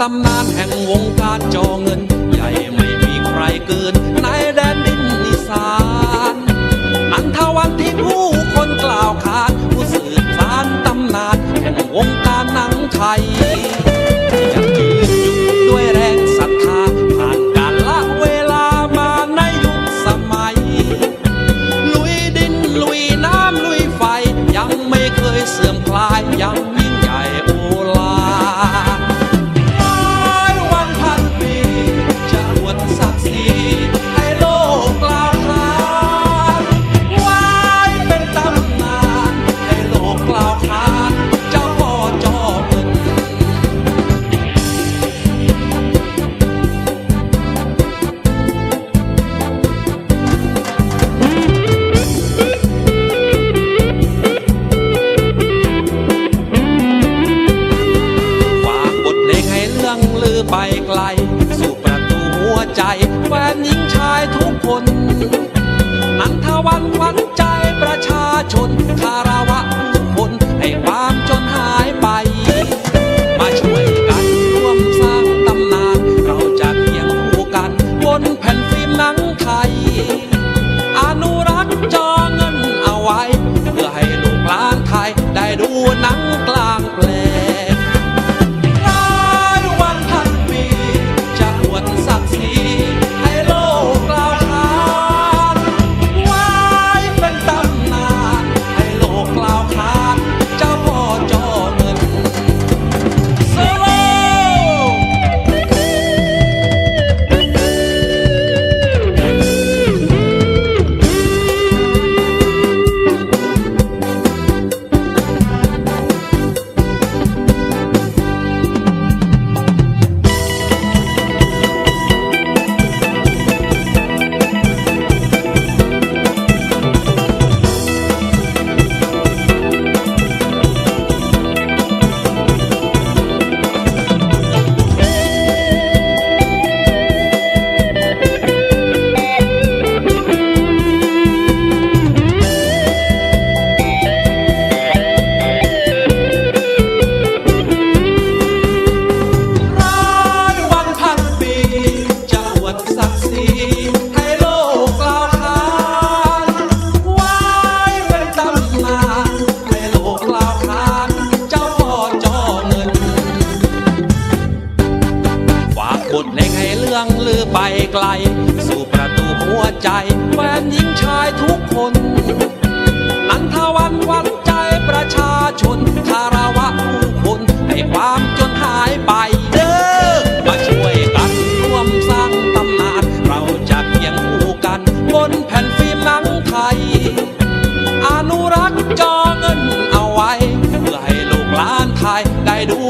ตำนานแห่งวงการจอเงิน ใหญ่ไม่มีใครเกินในแดนดินอีสานนันทวันที่ผู้คนกล่าวขานผู้สืบสานตำนานแห่งวงการหนังไทย ใจแฟนหญิงชายทุกคน นันทวันขวัญใจประชาชน ฝากบทเพลงให้เรื่องลือไปไกล สู่ประตูหัวใจแฟนหญิงชายทุกคน นันทวันวันใจประชาชนคาราวะผู้คนให้ความจนหายไปเด้อมาช่วยกันร่วมสร้างตำนาน เราจะเคียงคู่กันบนแผ่นฟิล์มหนังไทย อนุรักษ์จอเงินเอาไว้ เพื่อให้ลูกหลานไทยได้ดู